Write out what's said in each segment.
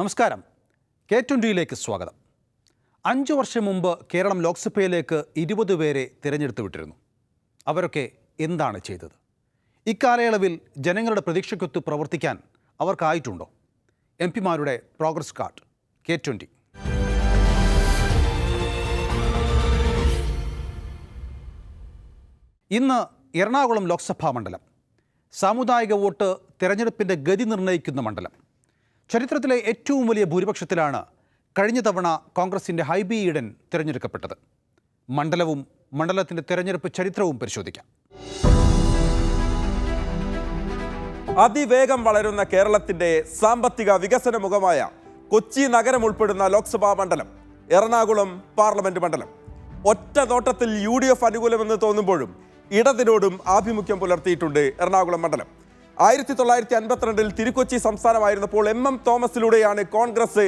നമസ്കാരം. കെ ട്വന്റിയിലേക്ക് സ്വാഗതം. അഞ്ച് വർഷം മുമ്പ് കേരളം ലോക്സഭയിലേക്ക് ഇരുപത് പേരെ തിരഞ്ഞെടുത്തു വിട്ടിരുന്നു. അവരൊക്കെ എന്താണ് ചെയ്തത്? ഇക്കാലയളവിൽ ജനങ്ങളുടെ പ്രതീക്ഷയ്ക്കൊത്ത് പ്രവർത്തിക്കാൻ അവർക്കായിട്ടുണ്ടോ? എം പിമാരുടെ പ്രോഗ്രസ് കാർഡ് കെ ട്വന്റി ഇന്ന് എറണാകുളം ലോക്സഭാ മണ്ഡലം. സാമുദായിക വോട്ട് തിരഞ്ഞെടുപ്പിന്റെ ഗതി നിർണയിക്കുന്ന മണ്ഡലം. ചരിത്രത്തിലെ ഏറ്റവും വലിയ ഭൂരിപക്ഷത്തിലാണ് കഴിഞ്ഞ തവണ കോൺഗ്രസിന്റെ ഹൈബി ഈഡൻ തിരഞ്ഞെടുക്കപ്പെട്ടത്. മണ്ഡലവും മണ്ഡലത്തിന്റെ തിരഞ്ഞെടുപ്പ് ചരിത്രവും പരിശോധിക്കാം. അതിവേഗം വളരുന്ന കേരളത്തിന്റെ സാമ്പത്തിക വികസന മുഖമായ കൊച്ചി നഗരം ഉൾപ്പെടുന്ന ലോക്സഭാ മണ്ഡലം എറണാകുളം പാർലമെന്റ് മണ്ഡലം. ഒറ്റ നോട്ടത്തിൽ യു ഡി എഫ് അനുകൂലമെന്ന് തോന്നുമ്പോഴും ഇടതിനോടും ആഭിമുഖ്യം പുലർത്തിയിട്ടുണ്ട് എറണാകുളം മണ്ഡലം. ആയിരത്തി തൊള്ളായിരത്തി അൻപത്തിരണ്ടിൽ തിരുക്കൊച്ചി സംസ്ഥാനമായിരുന്നപ്പോൾ എം എം തോമസിലൂടെയാണ് കോൺഗ്രസ്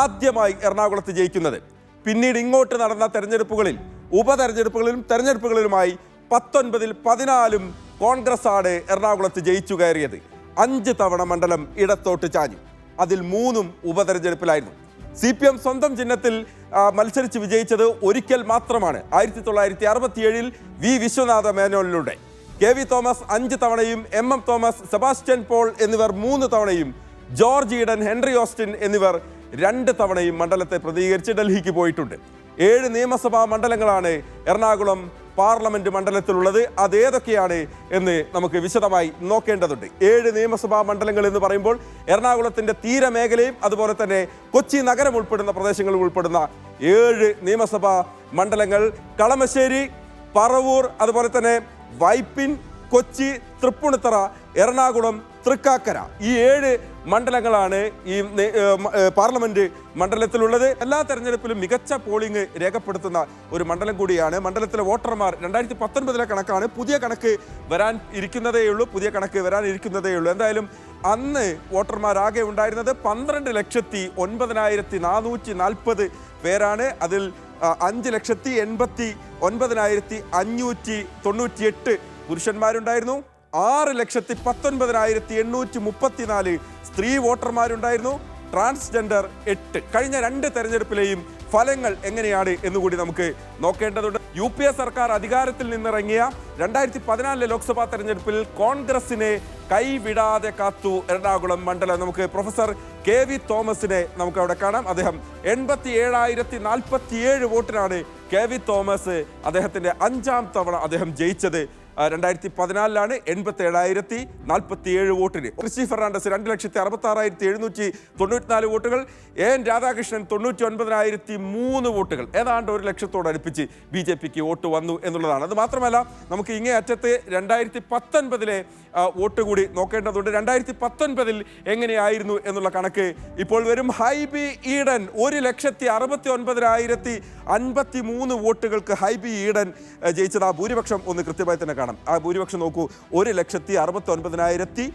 ആദ്യമായി എറണാകുളത്ത് ജയിക്കുന്നത്. പിന്നീട് ഇങ്ങോട്ട് നടന്ന തെരഞ്ഞെടുപ്പുകളിൽ ഉപതെരഞ്ഞെടുപ്പുകളിലും തെരഞ്ഞെടുപ്പുകളിലുമായി പത്തൊൻപതിൽ പതിനാലും കോൺഗ്രസ് ആണ് എറണാകുളത്ത് ജയിച്ചു കയറിയത്. അഞ്ച് തവണ മണ്ഡലം ഇടത്തോട്ട് ചാഞ്ഞു. അതിൽ മൂന്നും ഉപതെരഞ്ഞെടുപ്പിലായിരുന്നു. സി പി എം സ്വന്തം ചിഹ്നത്തിൽ മത്സരിച്ച് വിജയിച്ചത് ഒരിക്കൽ മാത്രമാണ്. ആയിരത്തി തൊള്ളായിരത്തി അറുപത്തിയേഴിൽ വി വിശ്വനാഥ മേനോനിലൂടെ. കെ വി തോമസ് അഞ്ച് തവണയും എം എം തോമസ് സെബാസ്റ്റ്യൻ പോൾ എന്നിവർ മൂന്ന് തവണയും ജോർജ് ഈഡൻ ഹെൻറി ഓസ്റ്റിൻ എന്നിവർ രണ്ട് തവണയും മണ്ഡലത്തെ പ്രതികരിച്ച് ഡൽഹിക്ക് പോയിട്ടുണ്ട്. ഏഴ് നിയമസഭാ മണ്ഡലങ്ങളാണ് എറണാകുളം പാർലമെന്റ് മണ്ഡലത്തിലുള്ളത്. അതേതൊക്കെയാണ് എന്ന് നമുക്ക് വിശദമായി നോക്കേണ്ടതുണ്ട്. ഏഴ് നിയമസഭാ മണ്ഡലങ്ങൾ എന്ന് പറയുമ്പോൾ എറണാകുളത്തിന്റെ തീരമേഖലയും അതുപോലെ തന്നെ കൊച്ചി നഗരം ഉൾപ്പെടുന്ന പ്രദേശങ്ങളും ഉൾപ്പെടുന്ന ഏഴ് നിയമസഭാ മണ്ഡലങ്ങൾ. കളമശ്ശേരി പറവൂർ അതുപോലെ തന്നെ വൈപ്പിൻ കൊച്ചി തൃപ്പൂണിത്തറ എറണാകുളം തൃക്കാക്കര ഈ ഏഴ് മണ്ഡലങ്ങളാണ് ഈ പാർലമെന്റ് മണ്ഡലത്തിലുള്ളത്. എല്ലാ തെരഞ്ഞെടുപ്പിലും മികച്ച പോളിംഗ് രേഖപ്പെടുത്തുന്ന ഒരു മണ്ഡലം കൂടിയാണ്. മണ്ഡലത്തിലെ വോട്ടർമാർ രണ്ടായിരത്തി പത്തൊൻപതിലെ കണക്കാണ് പുതിയ കണക്ക് വരാൻ ഇരിക്കുന്നതേയുള്ളൂ പുതിയ കണക്ക് വരാൻ ഇരിക്കുന്നതേയുള്ളൂ എന്തായാലും അന്ന് വോട്ടർമാരാകെ ഉണ്ടായിരുന്നത് പന്ത്രണ്ട് ലക്ഷത്തി ഒൻപതിനായിരത്തി നാനൂറ്റി നാൽപ്പത് പേരാണ്. അതിൽ അഞ്ച് ലക്ഷത്തി എൺപത്തി ഒൻപതിനായിരത്തി അഞ്ഞൂറ്റി തൊണ്ണൂറ്റിയെട്ട് പുരുഷന്മാരുണ്ടായിരുന്നു. ആറ് ലക്ഷത്തി പത്തൊൻപതിനായിരത്തി എണ്ണൂറ്റി മുപ്പത്തിനാല് സ്ത്രീ വോട്ടർമാരുണ്ടായിരുന്നു. ട്രാൻസ്ജെൻഡർ എട്ട്. കഴിഞ്ഞ രണ്ട് തെരഞ്ഞെടുപ്പിലെയും ഫലങ്ങൾ എങ്ങനെയാണ് എന്നുകൂടി നമുക്ക് നോക്കേണ്ടതുണ്ട്. യു പി എ സർക്കാർ അധികാരത്തിൽ നിന്നിറങ്ങിയ രണ്ടായിരത്തി പതിനാലിലെ ലോക്സഭാ തെരഞ്ഞെടുപ്പിൽ കോൺഗ്രസിനെ കൈവിടാതെ കാത്തു എറണാകുളം മണ്ഡലം. നമുക്ക് പ്രൊഫസർ കെ വി തോമസിനെ നമുക്ക് അവിടെ കാണാം. അദ്ദേഹം എൺപത്തി ഏഴായിരത്തി നാൽപ്പത്തി ഏഴ് വോട്ടിനാണ് കെ വി തോമസ് അദ്ദേഹത്തിന്റെ അഞ്ചാം തവണ അദ്ദേഹം ജയിച്ചത്. രണ്ടായിരത്തി പതിനാലിലാണ് എൺപത്തി ഏഴായിരത്തി നാൽപ്പത്തി ഏഴ് വോട്ടിന്. ക്രിസ്റ്റി ഫെർണാണ്ടസ് രണ്ട് ലക്ഷത്തി അറുപത്തി ആറായിരത്തി എഴുന്നൂറ്റി തൊണ്ണൂറ്റിനാല് വോട്ടുകൾ. എ എൻ രാധാകൃഷ്ണൻ തൊണ്ണൂറ്റി ഒൻപതിനായിരത്തി മൂന്ന് വോട്ടുകൾ. ഏതാണ്ട് ഒരു ലക്ഷത്തോടടുപ്പിച്ച് ബി ജെ പിക്ക് വോട്ട് വന്നു എന്നുള്ളതാണ്. അത് മാത്രമല്ല നമുക്ക് ഇങ്ങേ അറ്റത്ത് രണ്ടായിരത്തി പത്തൊൻപതിലെ വോട്ട് കൂടി നോക്കേണ്ടതുണ്ട്. രണ്ടായിരത്തി പത്തൊൻപതിൽ എങ്ങനെയായിരുന്നു എന്നുള്ള കണക്ക് ഇപ്പോൾ വരും. ഹൈബി ഈഡൻ ഒരു ലക്ഷത്തി അറുപത്തി ഒൻപതിനായിരത്തി അൻപത്തി മൂന്ന് വോട്ടുകൾക്ക് ഹൈബി ഈഡൻ ജയിച്ചത് ആ ഭൂരിപക്ഷം ഒന്ന് കൃത്യമായി തന്നെ കാണാം. ആ ഭൂരിപക്ഷം നോക്കൂ ഒരു ലക്ഷത്തി അറുപത്തി ഒൻപതിനായിരത്തി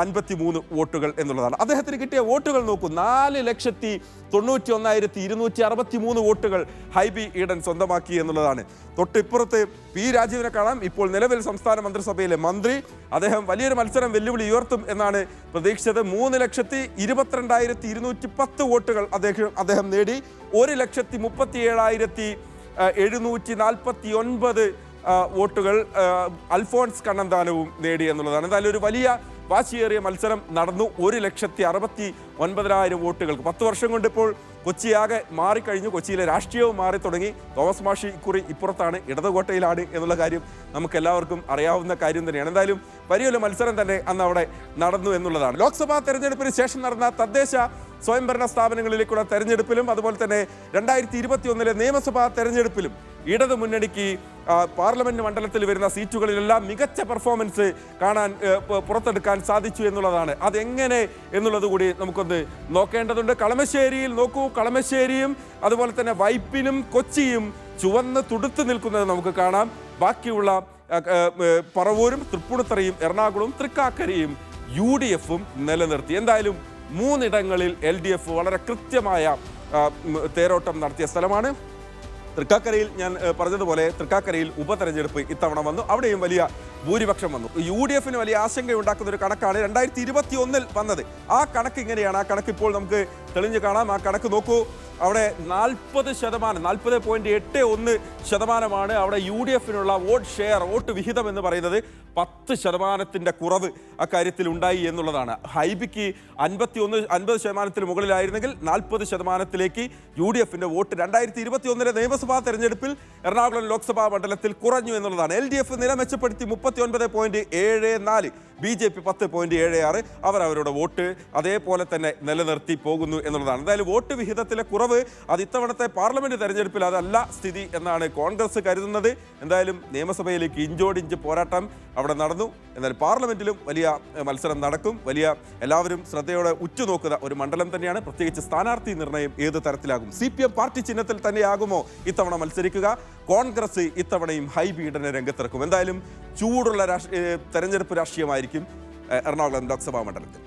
അൻപത്തി മൂന്ന് വോട്ടുകൾ എന്നുള്ളതാണ്. അദ്ദേഹത്തിന് കിട്ടിയ വോട്ടുകൾ നോക്കൂ നാല് ലക്ഷത്തി തൊണ്ണൂറ്റി ഒന്നായിരത്തി ഇരുന്നൂറ്റി അറുപത്തി മൂന്ന് വോട്ടുകൾ ഹൈബി ഈഡൻ സ്വന്തമാക്കി എന്നുള്ളതാണ്. തൊട്ടിപ്പുറത്ത് പി രാജീവിനെ കാണാം. ഇപ്പോൾ നിലവിൽ സംസ്ഥാന മന്ത്രിസഭയിലെ മന്ത്രി. അദ്ദേഹം വലിയൊരു മത്സരം വെല്ലുവിളി ഉയർത്തും എന്നാണ് പ്രതീക്ഷിച്ചത്. മൂന്ന് ലക്ഷത്തി ഇരുപത്തിരണ്ടായിരത്തി ഇരുന്നൂറ്റി പത്ത് വോട്ടുകൾ അദ്ദേഹം അദ്ദേഹം നേടി. ഒരു ലക്ഷത്തി മുപ്പത്തി ഏഴായിരത്തി എഴുന്നൂറ്റി നാൽപ്പത്തി ഒൻപത് വോട്ടുകൾ അൽഫോൺസ് കണ്ണന്താനവും നേടി എന്നുള്ളതാണ്. എന്തായാലും ഒരു വലിയ വാശിയേറിയ മത്സരം നടന്നു. ഒരു ലക്ഷത്തി അറുപത്തി ഒൻപതിനായിരം വോട്ടുകൾക്ക്. പത്ത് വർഷം കൊണ്ട് ഇപ്പോൾ കൊച്ചിയാകെ മാറിക്കഴിഞ്ഞു. കൊച്ചിയിലെ രാഷ്ട്രീയവും മാറി തുടങ്ങി. തോമസ് മാഷി ഇക്കുറി ഇപ്പുറത്താണ് ഇടതുകോട്ടയിലാണ് എന്നുള്ള കാര്യം നമുക്ക് എല്ലാവർക്കും അറിയാവുന്ന കാര്യം തന്നെയാണ്. എന്തായാലും വലിയൊരു മത്സരം തന്നെ അന്ന് അവിടെ നടന്നു എന്നുള്ളതാണ്. ലോക്സഭാ തെരഞ്ഞെടുപ്പിന് ശേഷം നടന്ന തദ്ദേശ സ്വയംഭരണ സ്ഥാപനങ്ങളിലേക്കുള്ള തെരഞ്ഞെടുപ്പിലും അതുപോലെ തന്നെ രണ്ടായിരത്തി ഇരുപത്തി ഒന്നിലെ നിയമസഭാ തെരഞ്ഞെടുപ്പിലും ഇടതു മുന്നണിക്ക് പാർലമെന്റ് മണ്ഡലത്തിൽ വരുന്ന സീറ്റുകളിലെല്ലാം മികച്ച പെർഫോമൻസ് കാണാൻ പുറത്തെടുക്കാൻ സാധിച്ചു എന്നുള്ളതാണ്. അതെങ്ങനെ എന്നുള്ളത് കൂടി നമുക്കൊന്ന് നോക്കേണ്ടതുണ്ട്. കളമശ്ശേരിയിൽ നോക്കൂ. കളമശ്ശേരിയും അതുപോലെ തന്നെ വൈപ്പിനും കൊച്ചിയും ചുവന്ന് തുടുത്ത് നിൽക്കുന്നത് നമുക്ക് കാണാം. ബാക്കിയുള്ള പറവൂരും തൃപ്പൂണിത്തറയും എറണാകുളവും തൃക്കാക്കരയും യു ഡി എഫും നിലനിർത്തി. എന്തായാലും മൂന്നിടങ്ങളിൽ എൽ ഡി എഫ് വളരെ കൃത്യമായ തേരോട്ടം നടത്തിയ സ്ഥലമാണ്. തൃക്കാക്കരയിൽ ഞാൻ പറഞ്ഞതുപോലെ തൃക്കാക്കരയിൽ ഉപതെരഞ്ഞെടുപ്പ് ഇത്തവണ വന്നു. അവിടെയും വലിയ ഭൂരിപക്ഷം വന്നു. യു ഡി എഫിന് വലിയ ആശങ്കയുണ്ടാക്കുന്ന ഒരു കണക്കാണ് രണ്ടായിരത്തി ഇരുപത്തി ഒന്നിൽ വന്നത്. ആ കണക്ക് ഇങ്ങനെയാണ്. ആ കണക്ക് ഇപ്പോൾ നമുക്ക് തെളിഞ്ഞു കാണാം. ആ കണക്ക് നോക്കൂ. അവിടെ നാൽപ്പത് ശതമാനം നാൽപ്പത് പോയിന്റ് എട്ട് ഒന്ന് ശതമാനമാണ് അവിടെ യു ഡി എഫിനുള്ള വോട്ട് ഷെയർ വോട്ട് വിഹിതം എന്ന് പറയുന്നത്. പത്ത് ശതമാനത്തിന്റെ കുറവ് അക്കാര്യത്തിൽ ഉണ്ടായി എന്നുള്ളതാണ്. ഹൈബിക്ക് അൻപത്തി ഒന്ന് അൻപത് ശതമാനത്തിന് മുകളിലായിരുന്നെങ്കിൽ നാൽപ്പത് ശതമാനത്തിലേക്ക് യു ഡി എഫിന്റെ വോട്ട് രണ്ടായിരത്തി ഇരുപത്തി ഒന്നിലെ നിയമസഭാ തെരഞ്ഞെടുപ്പിൽ എറണാകുളം ലോക്സഭാ മണ്ഡലത്തിൽ കുറഞ്ഞു എന്നുള്ളതാണ്. എൽ ഡി എഫ് നില മെച്ചപ്പെടുത്തി മുപ്പത്തി ഒൻപത് പോയിന്റ് ഏഴ് നാല്. ബി ജെ പി പത്ത് പോയിന്റ് ഏഴ് ആറ് അവർ അവരുടെ വോട്ട് അതേപോലെ തന്നെ നിലനിർത്തി പോകുന്നു എന്നുള്ളതാണ്. എന്തായാലും വോട്ട് വിഹിതത്തിലെ കുറവ് അത് ഇത്തവണത്തെ പാർലമെന്റ് തെരഞ്ഞെടുപ്പിൽ അതല്ല സ്ഥിതി എന്നാണ് കോൺഗ്രസ് കരുതുന്നത്. എന്തായാലും നിയമസഭയിലേക്ക് ഇഞ്ചോടിഞ്ച് പോരാട്ടം അവിടെ നടന്നു. എന്നാൽ പാർലമെന്റിലും വലിയ മത്സരം നടക്കും. വലിയ എല്ലാവരും ശ്രദ്ധയോടെ ഉറ്റുനോക്കുന്ന ഒരു മണ്ഡലം തന്നെയാണ്. പ്രത്യേകിച്ച് സ്ഥാനാർത്ഥി നിർണയം ഏത് തരത്തിലാകും? സി പി എം പാർട്ടി ചിഹ്നത്തിൽ തന്നെയാകുമോ ഇത്തവണ മത്സരിക്കുക? കോൺഗ്രസ് ഇത്തവണയും ഹൈ പീഡന രംഗത്തിറക്കും. എന്തായാലും ചൂടുള്ള രാഷ്ട്രീയ തെരഞ്ഞെടുപ്പ് രാഷ്ട്രീയമായിരിക്കും. എഹ്, എറണാകുളം ലോക്സഭാ മണ്ഡലത്തിൽ.